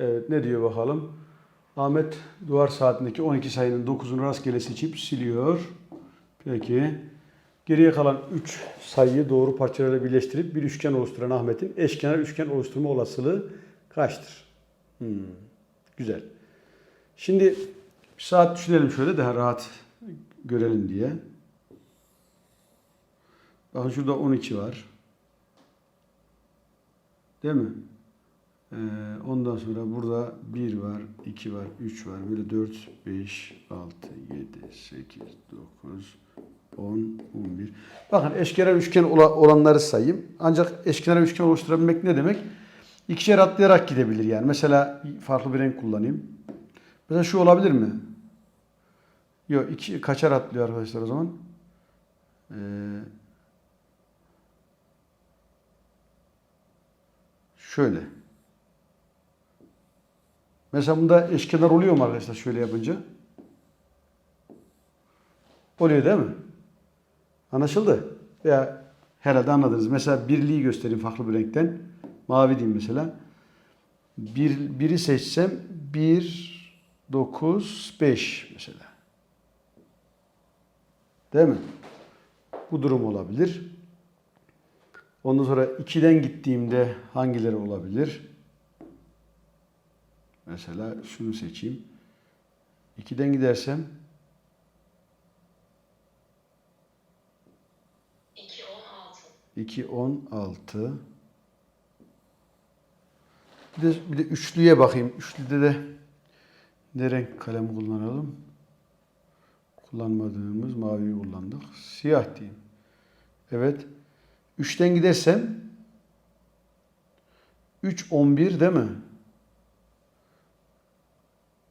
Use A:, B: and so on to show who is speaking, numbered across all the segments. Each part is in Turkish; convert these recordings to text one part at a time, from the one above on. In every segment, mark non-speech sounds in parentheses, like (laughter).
A: Evet ne diyor bakalım? Ahmet duvar saatindeki 12 sayının 9'unu rastgele seçip siliyor. Peki. Geriye kalan 3 sayıyı doğru parçalarla birleştirip bir üçgen oluşturan Ahmet'in eşkenar üçgen oluşturma olasılığı kaçtır? Hmm, güzel. Şimdi bir saat düşünelim şöyle daha rahat görelim diye. Bakın şurada 12 var. Değil mi? Ee, ondan sonra burada 1 var, 2 var, 3 var. Böyle 4, 5, 6, 7, 8, 9, 10, 11. Bakın eşkenar üçgen ola- olanları sayayım. Ancak eşkenar üçgen oluşturabilmek ne demek? İkişer atlayarak gidebilir yani. Mesela farklı bir renk kullanayım. Mesela şu olabilir mi? Yok iki kaçar atlıyor arkadaşlar o zaman? Ee, şöyle. Mesela bunda eşkenar oluyor mu arkadaşlar şöyle yapınca? Oluyor değil mi? Anlaşıldı. Veya herhalde anladınız. Mesela birliği göstereyim farklı bir renkten. Mavi diyeyim mesela. Bir, biri seçsem 1, 9, 5 mesela. Değil mi? Bu durum olabilir. Ondan sonra 2'den gittiğimde hangileri olabilir? Mesela şunu seçeyim. 2'den gidersem
B: 2, 16.
A: 2, 16. Bir de, bir de üçlüye bakayım. Üçlüde de ne renk kalem kullanalım? Kullanmadığımız maviyi kullandık. Siyah diyeyim. Evet. 3'ten gidersem 3, 11 değil mi?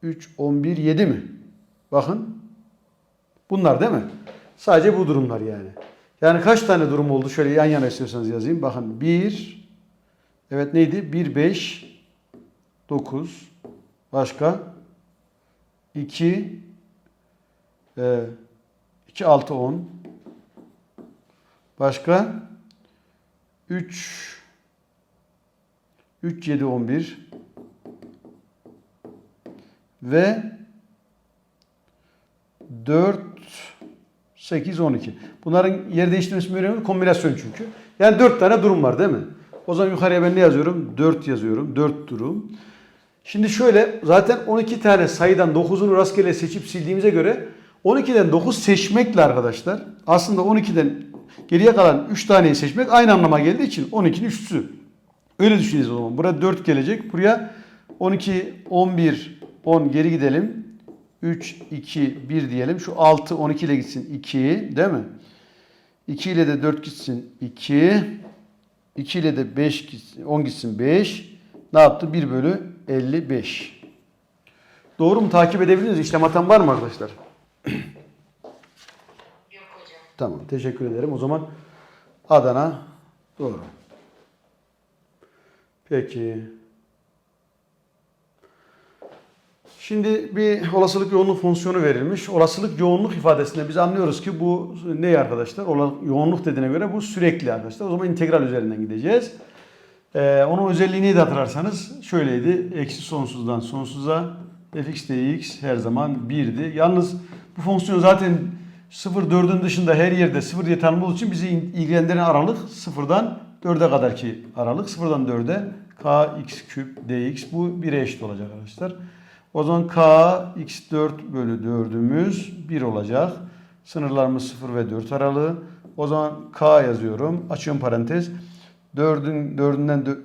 A: 3, 11, 7 mi? Bakın. Bunlar değil mi? Sadece bu durumlar yani. Yani kaç tane durum oldu? Şöyle yan yana istiyorsanız yazayım. Bakın 1, evet neydi? 1, 5, 9, başka? 2, 2, 6, 10, başka? 3, 3, 7, 11 ve 4, 8, 12. Bunların yer değiştirmesi önemli. Kombinasyon çünkü. Yani 4 tane durum var değil mi? O zaman yukarıya ben ne yazıyorum? 4 yazıyorum. 4 durum. Şimdi şöyle zaten 12 tane sayıdan 9'unu rastgele seçip sildiğimize göre 12'den 9 seçmekle arkadaşlar aslında 12'den geriye kalan 3 taneyi seçmek aynı anlama geldiği için 12'nin üçlüsü. Öyle düşüneceğiz o zaman. Buraya 4 gelecek. Buraya 12, 11, 10 geri gidelim. 3, 2, 1 diyelim. Şu 6, 12 ile gitsin 2 değil mi? 2 ile de 4 gitsin 2. 2 ile de 5 gitsin, 10 gitsin 5. Ne yaptı? 1 bölü 55. Doğru mu? Takip edebildiniz. İşlem hatan var mı arkadaşlar?
B: Yok hocam.
A: Tamam. Teşekkür ederim. O zaman Adana doğru. Peki. Şimdi bir olasılık yoğunluk fonksiyonu verilmiş. Olasılık yoğunluk ifadesinde biz anlıyoruz ki bu ne arkadaşlar? Ola- Yoğunluk dediğine göre bu sürekli arkadaşlar. O zaman integral üzerinden gideceğiz. Ee, onun özelliğini de hatırlarsanız şöyleydi. Eksi sonsuzdan sonsuza fx dx her zaman 1'di. Yalnız bu fonksiyon zaten 0-4'ün dışında her yerde 0 diye tanımlı için bizi ilgilendiren aralık 0'dan 4'e kadar ki aralık. 0'dan 4'e kx küp dx bu 1'e eşit olacak arkadaşlar. O zaman k x4 bölü 4'ümüz 1 olacak. Sınırlarımız 0 ve 4 aralığı. O zaman k yazıyorum. Açıyorum parantez. 4'ün 4'ünden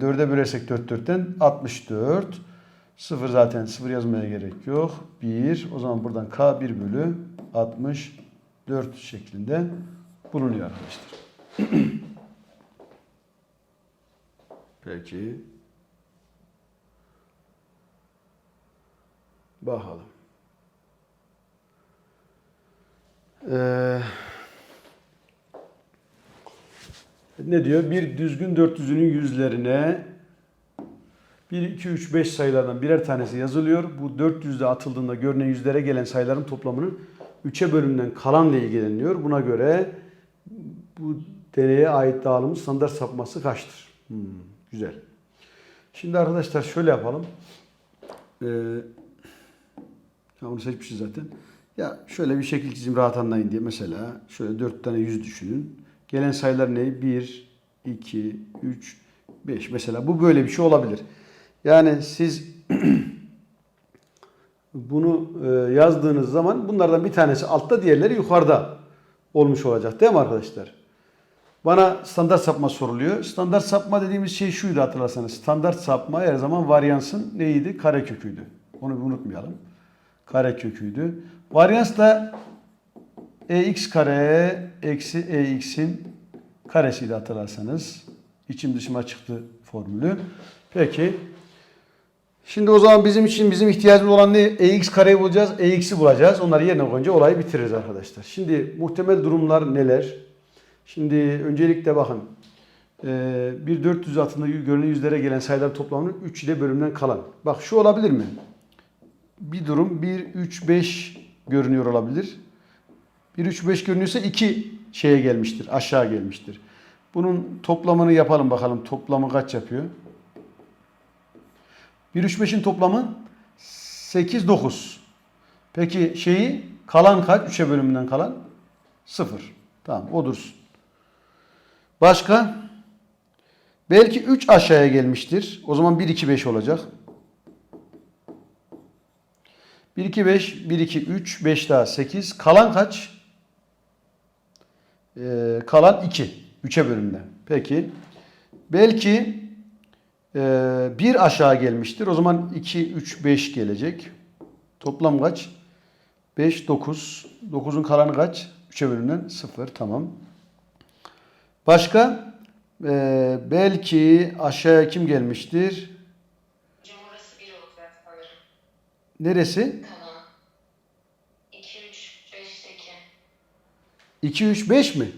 A: 4'e bölersek 4 4'ten 64. 0 zaten 0 yazmaya gerek yok. 1. O zaman buradan k 1 bölü 64 şeklinde bulunuyor arkadaşlar. Peki. Bakalım. Ee, ne diyor? Bir düzgün 400'ünün yüzlerine 1, 2, 3, 5 sayılardan birer tanesi yazılıyor. Bu 400'de atıldığında görünen yüzlere gelen sayıların toplamının 3'e bölümünden kalanla ilgileniyor. Buna göre bu deneye ait dağılımın standart sapması kaçtır? Hmm, güzel. Şimdi arkadaşlar şöyle yapalım. Ee, ya onu seçmişiz zaten. Ya şöyle bir şekil çizim rahat anlayın diye mesela şöyle dört tane yüz düşünün. Gelen sayılar ne? 1, 2, 3, 5. Mesela bu böyle bir şey olabilir. Yani siz (clears throat) bunu e, yazdığınız zaman bunlardan bir tanesi altta diğerleri yukarıda olmuş olacak değil mi arkadaşlar? Bana standart sapma soruluyor. Standart sapma dediğimiz şey şuydu hatırlarsanız. Standart sapma her zaman varyansın neydi? Kareköküydü. Onu bir unutmayalım. Kareköküydü. Varyans da ex kare eksi ex'in karesiydi hatırlarsanız. İçim dışıma çıktı formülü. Peki. Şimdi o zaman bizim için bizim ihtiyacımız olan ne? EX kareyi bulacağız, EX'i bulacağız. Onları yerine koyunca olayı bitiririz arkadaşlar. Şimdi muhtemel durumlar neler? Şimdi öncelikle bakın. Ee, bir 400 altında görünen yüzlere gelen sayılar toplamının 3 ile bölümden kalan. Bak şu olabilir mi? Bir durum 1, 3, 5 görünüyor olabilir. 1, 3, 5 görünüyorsa 2 şeye gelmiştir. Aşağı gelmiştir. Bunun toplamını yapalım bakalım. Toplamı kaç yapıyor? 1, 3, 5'in toplamı 8, 9. Peki şeyi kalan kaç? 3'e bölümünden kalan? 0. Tamam o dursun. Başka? Belki 3 aşağıya gelmiştir. O zaman 1, 2, 5 olacak. 1, 2, 5, 1, 2, 3, 5 daha 8. Kalan kaç? Ee, kalan 2. 3'e bölümden. Peki. Belki ee, bir aşağı gelmiştir. O zaman 2, 3, 5 gelecek. Toplam kaç? 5, 9. 9'un kalanı kaç? 3'e bölümden 0. Tamam. Başka? Ee, belki aşağıya kim gelmiştir?
B: Hocam orası 1 olacak sanırım.
A: Neresi?
B: Kalan. 2, 3, 5'teki.
A: 2, 3, 5 mi?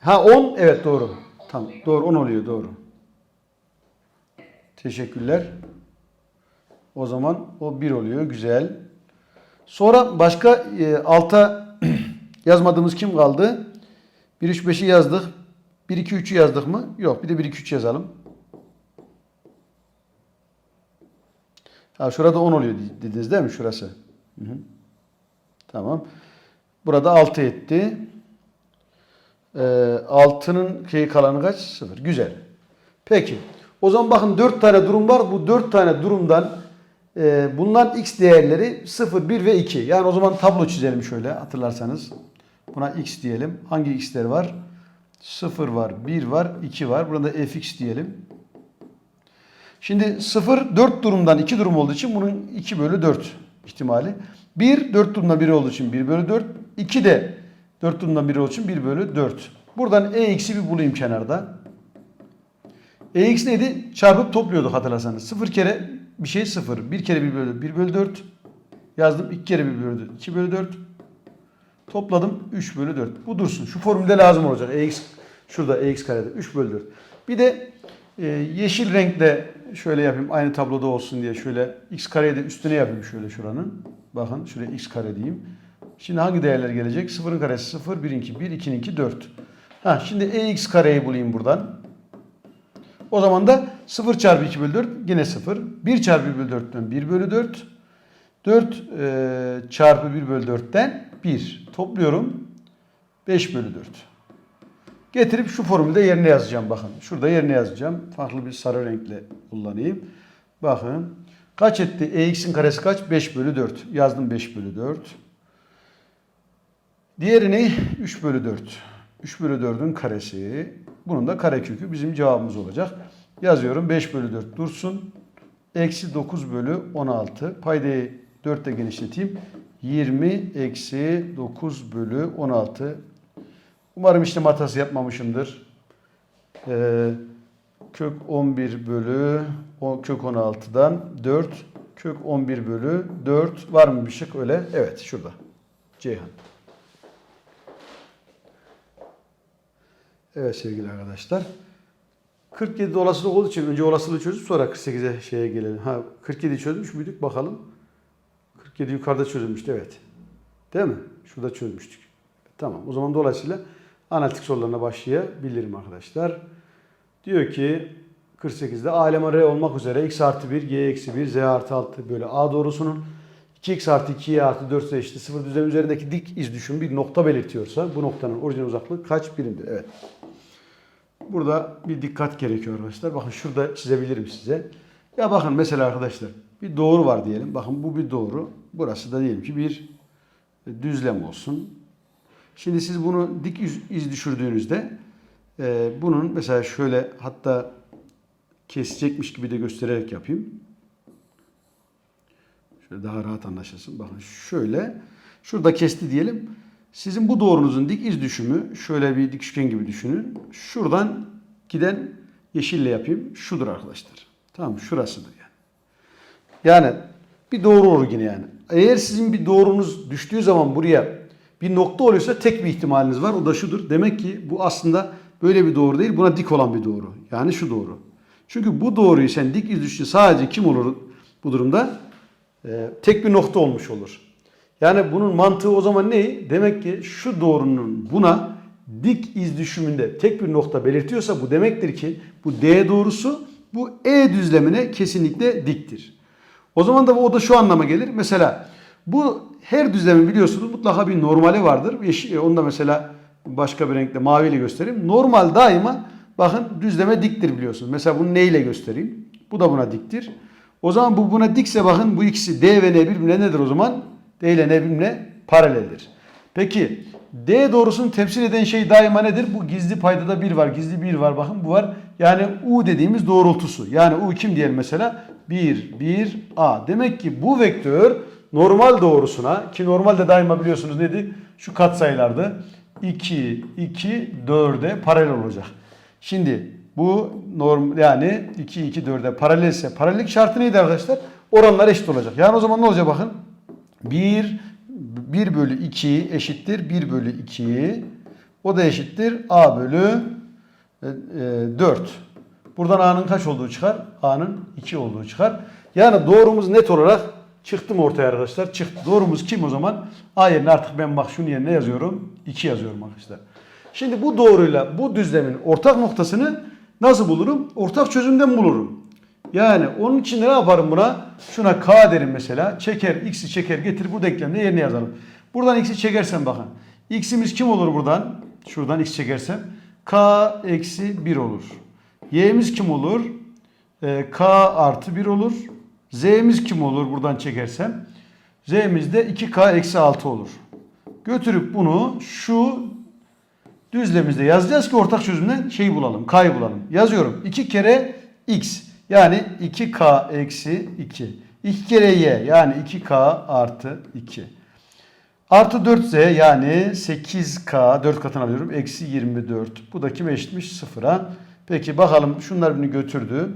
A: Ha 10. Evet doğru. Tamam. Doğru 10 oluyor doğru. Teşekkürler. O zaman o 1 oluyor. Güzel. Sonra başka e, alta (clears throat) yazmadığımız kim kaldı? 1, 3, 5'i yazdık. 1, 2, 3'ü yazdık mı? Yok. Bir de 1, 2, 3 yazalım. Ha şurada 10 oluyor dediniz değil mi? Şurası. Hı hı. Tamam. Burada 6 etti. Ee, 6'nın şeyi kalanı kaç? 0. Güzel. Peki. O zaman bakın 4 tane durum var. Bu 4 tane durumdan e, bunların x değerleri 0, 1 ve 2. Yani o zaman tablo çizelim şöyle hatırlarsanız. Buna x diyelim. Hangi x'ler var? 0 var, 1 var, 2 var. Burada fx diyelim. Şimdi 0, 4 durumdan 2 durum olduğu için bunun 2 bölü 4 ihtimali. 1, 4 durumdan 1 olduğu için 1 bölü 4. 2 de 4 durumdan 1 olduğu için 1 bölü 4. Buradan ex'i bir bulayım kenarda. EX neydi? Çarpıp topluyorduk hatırlarsanız. 0 kere bir şey 0. 1 kere 1 bölü 1 bölü 4. Yazdım. 2 kere 1 bölü 4. 2 bölü 4. Topladım. 3 bölü 4. Bu dursun. Şu formülde lazım olacak. EX şurada EX karede. 3 bölü 4. Bir de e, yeşil renkle şöyle yapayım. Aynı tabloda olsun diye şöyle x kareyi de üstüne yapayım şöyle şuranın. Bakın şuraya x kare diyeyim. Şimdi hangi değerler gelecek? 0'ın karesi 0, 1'in 2, 1, 2'nin 2, 4. Ha, şimdi EX kareyi bulayım buradan. O zaman da 0 çarpı 2 bölü 4 yine 0. 1 çarpı 1 bölü 4'ten 1 bölü 4. 4 e, çarpı 1 bölü 4'ten 1. Topluyorum. 5 bölü 4. Getirip şu formülde yerine yazacağım bakın. Şurada yerine yazacağım. Farklı bir sarı renkle kullanayım. Bakın. Kaç etti? EX'in karesi kaç? 5 bölü 4. Yazdım 5 bölü 4. Diğerini 3 bölü 4. 3 bölü 4'ün karesi. Bunun da karekökü bizim cevabımız olacak. Yazıyorum 5 bölü 4 dursun. Eksi 9 bölü 16. Paydayı 4 ile genişleteyim. 20 eksi 9 bölü 16. Umarım işlem hatası yapmamışımdır. Ee, kök 11 bölü o kök 16'dan 4 kök 11 bölü 4 var mı bir şık öyle? Evet şurada. Ceyhan. Evet sevgili arkadaşlar. 47 olasılık olduğu için önce olasılığı çözüp sonra 48'e şeye gelelim. Ha 47 çözmüş müydük bakalım. 47 yukarıda çözülmüştü evet. Değil mi? Şurada çözmüştük. Tamam o zaman dolayısıyla analitik sorularına başlayabilirim arkadaşlar. Diyor ki 48'de A eleman R olmak üzere x artı 1, y eksi 1, z artı 6 bölü A doğrusunun 2x artı 2, y artı 4 ise eşittir. Sıfır düzlem üzerindeki dik iz düşümü bir nokta belirtiyorsa bu noktanın orijinal uzaklığı kaç birimdir? Evet. Burada bir dikkat gerekiyor arkadaşlar. Bakın şurada çizebilirim size. Ya bakın mesela arkadaşlar bir doğru var diyelim. Bakın bu bir doğru. Burası da diyelim ki bir düzlem olsun. Şimdi siz bunu dik iz, düşürdüğünüzde e, bunun mesela şöyle hatta kesecekmiş gibi de göstererek yapayım. Şöyle daha rahat anlaşılsın. Bakın şöyle şurada kesti diyelim. Sizin bu doğrunuzun dik iz düşümü şöyle bir dik üçgen gibi düşünün. Şuradan giden yeşille yapayım. Şudur arkadaşlar. Tamam? Şurasıdır yani. Yani bir doğru yine yani. Eğer sizin bir doğrunuz düştüğü zaman buraya bir nokta oluyorsa tek bir ihtimaliniz var. O da şudur. Demek ki bu aslında böyle bir doğru değil. Buna dik olan bir doğru. Yani şu doğru. Çünkü bu doğruyu sen dik iz sadece kim olur bu durumda? Ee, tek bir nokta olmuş olur. Yani bunun mantığı o zaman ne? Demek ki şu doğrunun buna dik iz düşümünde tek bir nokta belirtiyorsa bu demektir ki bu D doğrusu bu E düzlemine kesinlikle diktir. O zaman da o da şu anlama gelir. Mesela bu her düzlemin biliyorsunuz mutlaka bir normali vardır. Yeşil, onu da mesela başka bir renkle maviyle göstereyim. Normal daima bakın düzleme diktir biliyorsunuz. Mesela bunu neyle göstereyim? Bu da buna diktir. O zaman bu buna dikse bakın bu ikisi D ve N birbirine nedir o zaman? D ile N birbirine paraleldir. Peki D doğrusunu temsil eden şey daima nedir? Bu gizli paydada 1 var. Gizli 1 var. Bakın bu var. Yani U dediğimiz doğrultusu. Yani U kim diyelim mesela? 1, 1, A. Demek ki bu vektör normal doğrusuna ki normalde daima biliyorsunuz neydi? Şu katsayılardı. 2, 2, 4'e paralel olacak. Şimdi bu norm yani 2, 2, 4'e paralelse paralellik şartı neydi arkadaşlar? Oranlar eşit olacak. Yani o zaman ne olacak bakın? 1, 1 bölü 2 eşittir 1 bölü 2. O da eşittir A bölü e, e, 4. Buradan A'nın kaç olduğu çıkar? A'nın 2 olduğu çıkar. Yani doğrumuz net olarak çıktı mı ortaya arkadaşlar? Çıktı. Doğrumuz kim o zaman? A yerine artık ben bak şunun yerine yazıyorum? 2 yazıyorum arkadaşlar. Şimdi bu doğruyla bu düzlemin ortak noktasını nasıl bulurum? Ortak çözümden bulurum. Yani onun için ne yaparım buna? Şuna k derim mesela. Çeker, x'i çeker, getir bu denklemde yerine yazalım. Buradan x'i çekersem bakın. x'imiz kim olur buradan? Şuradan x çekersem. k eksi 1 olur. y'miz kim olur? Ee, k artı 1 olur. Z'miz kim olur buradan çekersem? z'miz de 2k eksi 6 olur. Götürüp bunu şu düzlemimizde yazacağız ki ortak çözümden şeyi bulalım. K'yı bulalım. Yazıyorum. 2 kere x yani 2k eksi 2. 2 kere y yani 2k artı 2. Artı 4z yani 8k 4 katına alıyorum. Eksi 24. Bu da kime eşitmiş? Sıfıra. Peki bakalım şunlar birini götürdü.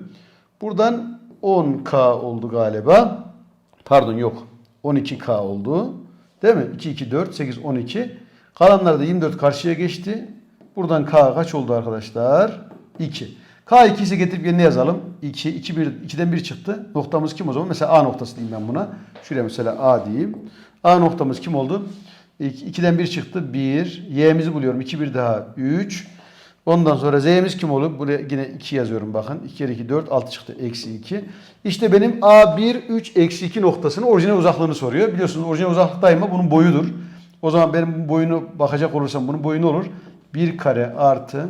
A: Buradan 10k oldu galiba. Pardon yok. 12k oldu. Değil mi? 2, 2, 4, 8, 12. Kalanlar da 24 karşıya geçti. Buradan k kaç oldu arkadaşlar? 2. K2 ise getirip yerine yazalım. 2, 2, 1, 2'den 1 çıktı. Noktamız kim o zaman? Mesela A noktası diyeyim ben buna. Şuraya mesela A diyeyim. A noktamız kim oldu? 2'den 1 çıktı. 1. Y'mizi buluyorum. 2, 1 daha 3. Ondan sonra Z'miz kim olur? Buraya yine 2 yazıyorum bakın. 2 kere 2 4 6 çıktı. Eksi 2. İşte benim A1 3 eksi 2 noktasının orijinal uzaklığını soruyor. Biliyorsunuz orijinal uzaklık daima bunun boyudur. O zaman benim boyunu bakacak olursam bunun boyu ne olur? 1 kare artı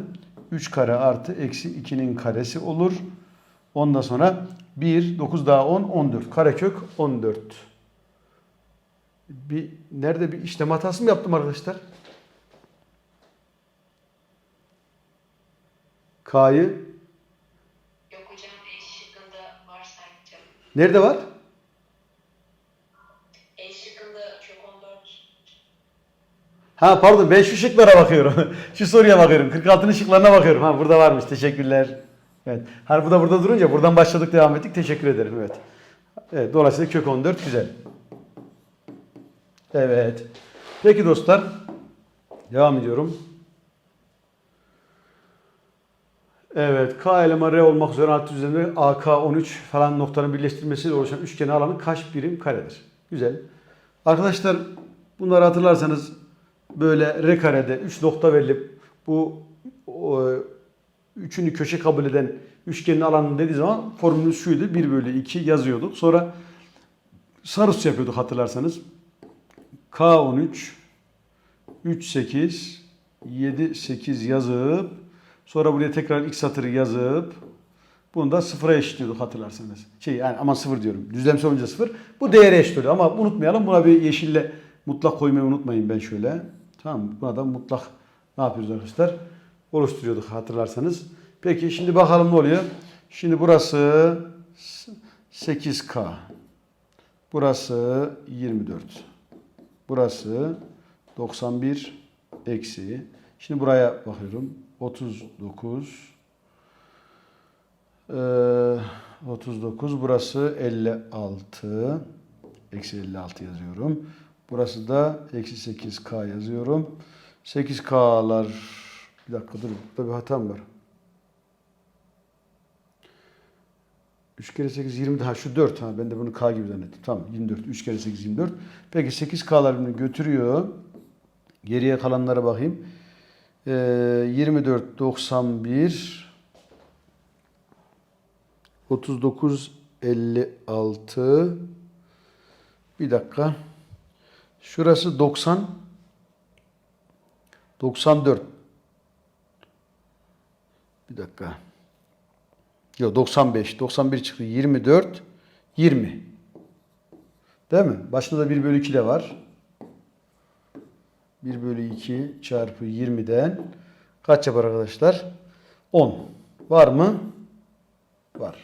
A: 3 kare artı eksi 2'nin karesi olur. Ondan sonra 1, 9 daha 10, 14. Karekök 14. Bir, nerede bir işlem hatası mı yaptım arkadaşlar? K'yı
B: Yok hocam E şıkkında var sanki.
A: nerede var?
B: E şıkkında kök 14.
A: Ha pardon ben şu şıklara bakıyorum. (laughs) şu soruya bakıyorum. 46'nın şıklarına bakıyorum. Ha burada varmış. Teşekkürler. Evet. Bu da burada durunca buradan başladık devam ettik. Teşekkür ederim. Evet. Evet dolayısıyla kök 14 güzel. Evet. Peki dostlar. Devam ediyorum. Evet. K eleman R olmak üzere alt düzlemde AK 13 falan noktanın birleştirmesiyle oluşan üçgen alanı kaç birim karedir? Güzel. Arkadaşlar bunları hatırlarsanız böyle R karede 3 nokta verilip bu üçünü köşe kabul eden üçgenin alanı dediği zaman formülümüz şuydu. 1 bölü 2 yazıyorduk. Sonra Sarus yapıyorduk hatırlarsanız. K13 3 8 7 8 yazıp sonra buraya tekrar ilk satırı yazıp bunu da sıfıra eşitliyorduk hatırlarsanız. Şey yani aman sıfır diyorum. Düzlemsel olunca sıfır. Bu değere eşit oluyor ama unutmayalım. Buna bir yeşille mutlak koymayı unutmayın ben şöyle. Tamam? Buna da mutlak ne yapıyoruz arkadaşlar? Oluşturuyorduk hatırlarsanız. Peki şimdi bakalım ne oluyor? Şimdi burası 8K. Burası 24. Burası 91 eksi. Şimdi buraya bakıyorum. 39. Ee, 39. Burası 56. Eksi 56 yazıyorum. Burası da eksi 8K yazıyorum. 8K'lar bir dakika dur. Burada bir hatam var. 3 kere 8 20 daha şu 4 ha ben de bunu K gibi zannettim. Tamam 24 3 kere 8 24. Peki 8K'larını götürüyor. Geriye kalanlara bakayım. Ee, 24 91 39 56 bir dakika. Şurası 90 94 bir dakika. Yok 95. 91 çıktı. 24. 20. Değil mi? Başında da 1 bölü 2 de var. 1 bölü 2 çarpı 20'den kaç yapar arkadaşlar? 10. Var mı? Var.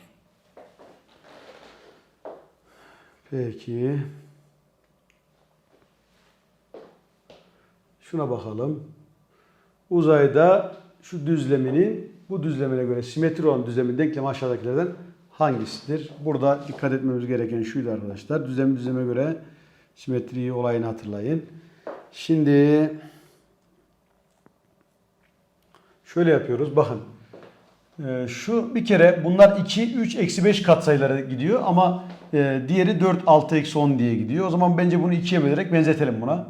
A: Peki. Şuna bakalım. Uzayda şu düzleminin bu düzlemine göre simetri olan düzlemin denklemi aşağıdakilerden hangisidir? Burada dikkat etmemiz gereken şuydu arkadaşlar. Düzlem düzleme göre simetriyi olayını hatırlayın. Şimdi şöyle yapıyoruz. Bakın. Ee, şu bir kere bunlar 2, 3, eksi 5 katsayılara gidiyor ama e, diğeri 4, 6, eksi 10 diye gidiyor. O zaman bence bunu 2'ye bölerek benzetelim buna.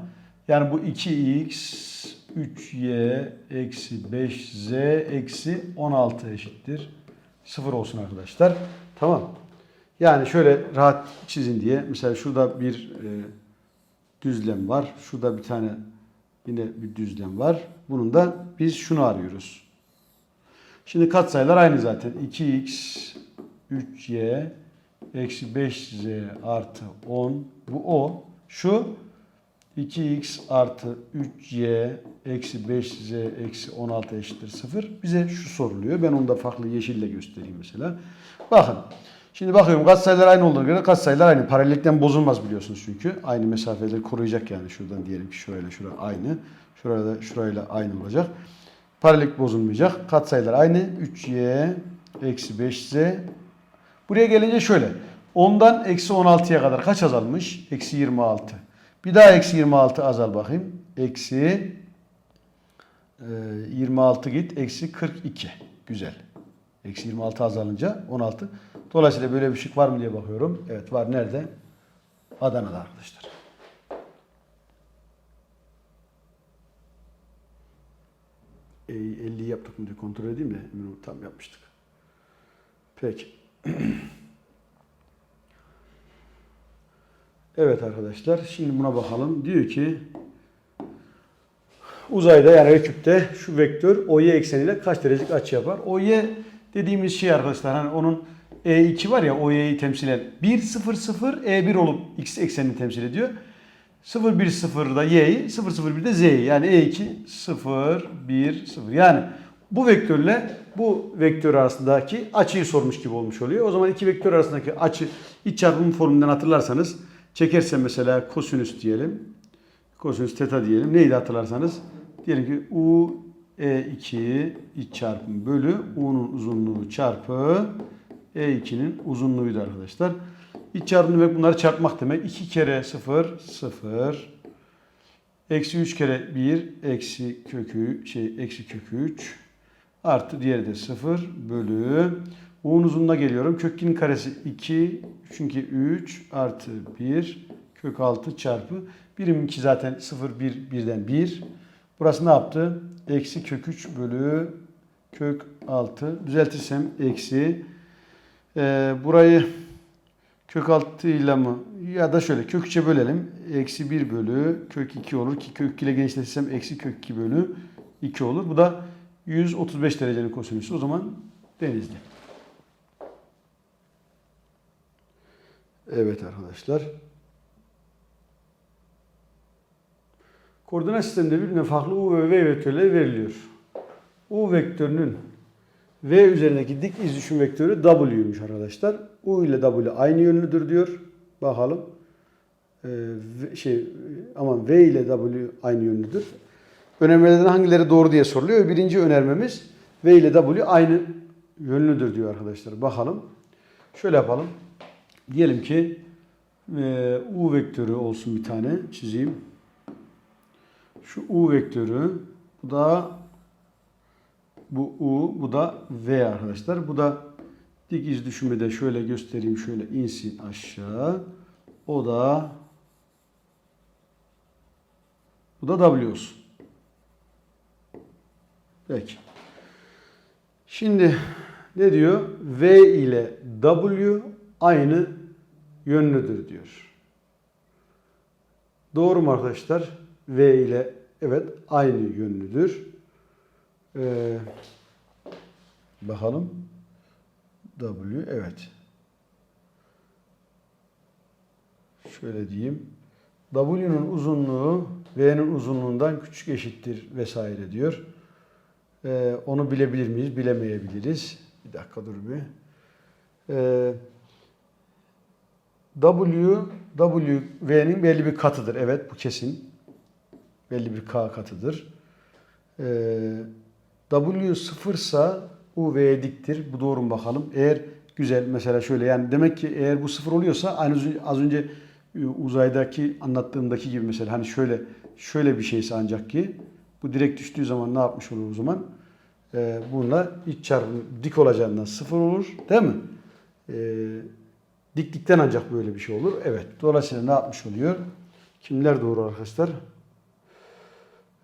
A: Yani bu 2x 3y eksi 5z eksi 16 eşittir. 0 olsun arkadaşlar. Tamam. Yani şöyle rahat çizin diye. Mesela şurada bir e, düzlem var. Şurada bir tane yine bir düzlem var. Bunun da biz şunu arıyoruz. Şimdi katsayılar aynı zaten. 2x 3y eksi 5z artı 10. Bu o. Şu 2x artı 3y eksi 5z eksi 16 eşittir 0. Bize şu soruluyor. Ben onu da farklı yeşille göstereyim mesela. Bakın. Şimdi bakıyorum katsayılar aynı olduğuna göre katsayılar aynı. Paralellikten bozulmaz biliyorsunuz çünkü. Aynı mesafeleri koruyacak yani. Şuradan diyelim ki şurayla şura aynı. Şurada şurayla aynı olacak. Paralellik bozulmayacak. Katsayılar aynı. 3y eksi 5z. Buraya gelince şöyle. 10'dan eksi 16'ya kadar kaç azalmış? Eksi 26. Bir daha eksi 26 azal bakayım. Eksi e, 26 git. Eksi 42. Güzel. Eksi 26 azalınca 16. Dolayısıyla böyle bir şık var mı diye bakıyorum. Evet var. Nerede? Adana'da arkadaşlar. E, 50 yaptık mı diye kontrol edeyim de eminim tam yapmıştık. Peki. (clears throat) Evet arkadaşlar şimdi buna bakalım. Diyor ki uzayda yani reküpte şu vektör OY ekseniyle kaç derecelik açı yapar? OY dediğimiz şey arkadaşlar hani onun E2 var ya OY'yi temsilen 1 0 0 E1 olup X eksenini temsil ediyor. 0 1 0'da Y'yi 0 0 1'de Z'yi yani E2 0 1 0 yani bu vektörle bu vektör arasındaki açıyı sormuş gibi olmuş oluyor. O zaman iki vektör arasındaki açı iç çarpımı formülünden hatırlarsanız çekersem mesela kosinüs diyelim. Kosinüs teta diyelim. Neydi hatırlarsanız? Diyelim ki U E2 iç çarpım bölü U'nun uzunluğu çarpı E2'nin uzunluğuydu arkadaşlar. İç çarpım demek bunları çarpmak demek. 2 kere 0 0 Eksi 3 kere 1 eksi kökü şey eksi kökü 3 artı diğeri de 0 bölü U'nun uzunluğuna geliyorum. Kökinin karesi 2 çünkü 3 artı 1 kök 6 çarpı birim 2 zaten 0 1 birden 1. Burası ne yaptı? Eksi kök 3 bölü kök 6 düzeltirsem eksi Ee, burayı kök 6 ile mi ya da şöyle kök 3'e bölelim. Eksi 1 bölü kök 2 olur ki kök 2 ile genişletirsem eksi kök 2 bölü 2 olur. Bu da 135 derecenin kosinüsü. O zaman denizli. Evet arkadaşlar. Koordinat sisteminde birbirine farklı U ve V vektörleri veriliyor. U vektörünün V üzerindeki dik iz düşüm vektörü W'ymuş arkadaşlar. U ile W aynı yönlüdür diyor. Bakalım. Ee, şey aman V ile W aynı yönlüdür. Önermelerden hangileri doğru diye soruluyor. Birinci önermemiz V ile W aynı yönlüdür diyor arkadaşlar. Bakalım. Şöyle yapalım. Diyelim ki e, U vektörü olsun bir tane çizeyim. Şu U vektörü bu da bu U, bu da V arkadaşlar. Bu da dik iz düşümü şöyle göstereyim. Şöyle insin aşağı. O da bu da W olsun. Peki. Şimdi ne diyor? V ile W aynı yönlüdür diyor. Doğru mu arkadaşlar? V ile evet aynı yönlüdür. Ee, bakalım. W evet. Şöyle diyeyim. W'nun uzunluğu V'nin uzunluğundan küçük eşittir vesaire diyor. Ee, onu bilebilir miyiz? Bilemeyebiliriz. Bir dakika dur bir. Ee, W, W, V'nin belli bir katıdır. Evet bu kesin. Belli bir K katıdır. Ee, W sıfırsa U V'ye diktir. Bu doğru mu bakalım? Eğer güzel mesela şöyle yani demek ki eğer bu sıfır oluyorsa aynı az önce- az önce e, uzaydaki anlattığımdaki gibi mesela hani şöyle şöyle bir şeyse ancak ki bu direkt düştüğü zaman ne yapmış olur o zaman? Ee, bununla iç çarpım dik olacağından sıfır olur değil mi? Ee, diklikten ancak böyle bir şey olur. Evet. Dolayısıyla ne yapmış oluyor? Kimler doğru arkadaşlar?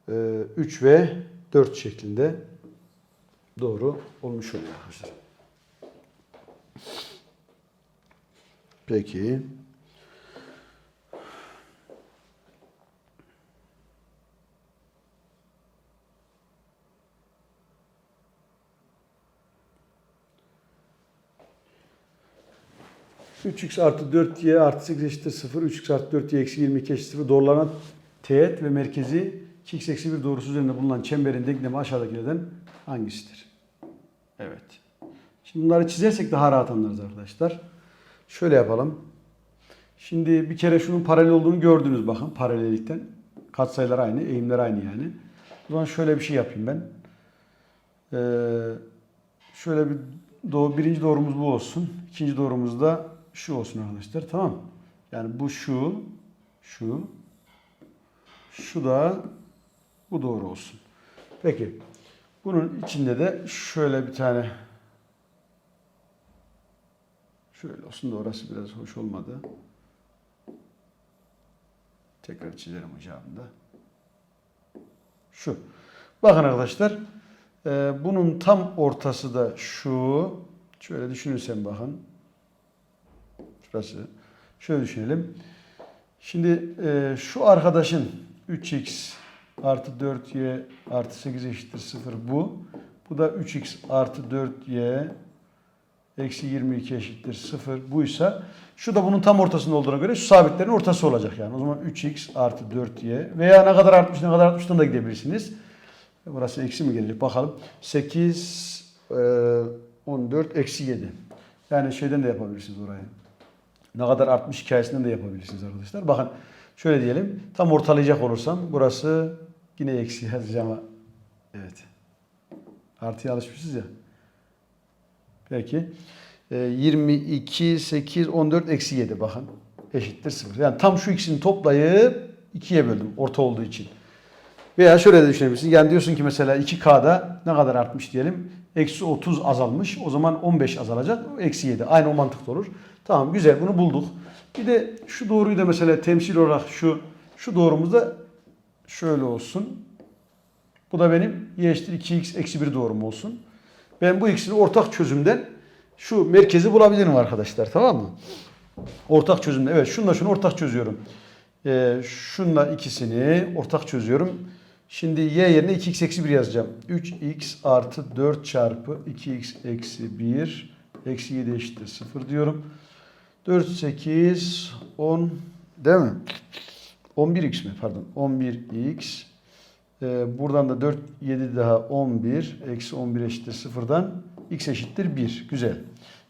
A: Ee, 3 ve 4 şeklinde doğru olmuş oluyor arkadaşlar. Peki. X artı 4y artı 8 eşittir 0. 3x artı 4y eksi 22 eşittir 0. Doğrulanan teğet ve merkezi 2x eksi 1 doğrusu üzerinde bulunan çemberin denklemi aşağıdakilerden hangisidir? Evet. Şimdi bunları çizersek daha rahat anlarız arkadaşlar. Şöyle yapalım. Şimdi bir kere şunun paralel olduğunu gördünüz bakın paralellikten. Katsayılar aynı, eğimler aynı yani. O zaman şöyle bir şey yapayım ben. Ee, şöyle bir doğru, birinci doğrumuz bu olsun. İkinci doğrumuz da şu olsun arkadaşlar. Tamam? Yani bu şu, şu, şu da bu doğru olsun. Peki. Bunun içinde de şöyle bir tane şöyle olsun da orası biraz hoş olmadı. Tekrar çizerim hocam da. Şu. Bakın arkadaşlar. e, bunun tam ortası da şu. Şöyle düşünürsen bakın. Şurası. Şöyle düşünelim. Şimdi e, şu arkadaşın 3x artı 4y artı 8 eşittir 0 bu. Bu da 3x artı 4y eksi 22 eşittir 0 buysa şu da bunun tam ortasında olduğuna göre şu sabitlerin ortası olacak yani. O zaman 3x artı 4y veya ne kadar artmış ne kadar artmıştan da gidebilirsiniz. Burası eksi mi gelecek bakalım. 8 e, 14 eksi 7. Yani şeyden de yapabilirsiniz orayı. Ne kadar artmış hikayesinden de yapabilirsiniz arkadaşlar. Bakın şöyle diyelim. Tam ortalayacak olursam burası yine eksi yazacağım. Evet. Artıya alışmışız ya. Peki. Ee, 22, 8, 14, eksi 7 bakın. Eşittir 0. Yani tam şu ikisini toplayıp 2'ye böldüm orta olduğu için. Veya şöyle de düşünebilirsin. Yani diyorsun ki mesela 2K'da ne kadar artmış diyelim. Eksi 30 azalmış. O zaman 15 azalacak. Eksi 7. Aynı o mantıkta olur. Tamam güzel bunu bulduk. Bir de şu doğruyu da mesela temsil olarak şu şu doğrumuz da şöyle olsun. Bu da benim y eşittir 2x eksi 1 doğrum olsun. Ben bu ikisini ortak çözümden şu merkezi bulabilirim arkadaşlar tamam mı? Ortak çözümde evet şunla şunu ortak çözüyorum. Ee, şunla ikisini ortak çözüyorum. Şimdi y yerine 2x eksi 1 yazacağım. 3x artı 4 çarpı 2x eksi 1 eksi 7 eşittir 0 diyorum. 4, 8, 10 değil mi? 11x mi? Pardon. 11x. Ee, buradan da 4, 7 daha 11. Eksi 11 eşittir 0'dan. x eşittir 1. Güzel.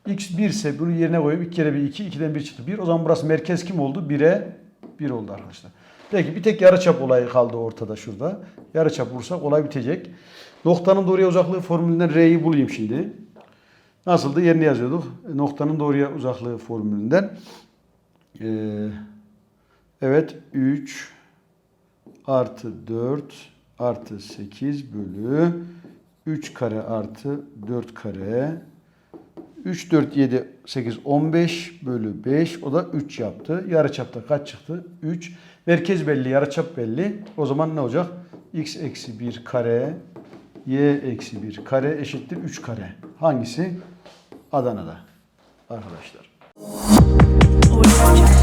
A: x 1 ise bunu yerine koyup 2 kere 1 2. 2'den 1 çıktı 1. O zaman burası merkez kim oldu? 1'e 1 oldu arkadaşlar. Peki bir tek yarıçap olayı kaldı ortada şurada. Yarıçap vursak olay bitecek. Noktanın doğruya uzaklığı formülünden r'yi bulayım şimdi. Nasıldı? Yerine yazıyorduk. E, Noktanın doğruya uzaklığı formülünden. Ee, evet 3 artı 4 artı 8 bölü 3 kare artı 4 kare 3, 4, 7, 8, 15 bölü 5. O da 3 yaptı. Yarıçapta kaç çıktı? 3. Merkez belli, yarıçap belli. O zaman ne olacak? x eksi 1 kare, y eksi 1 kare eşittir 3 kare. Hangisi? Adana'da arkadaşlar.
C: Yeah.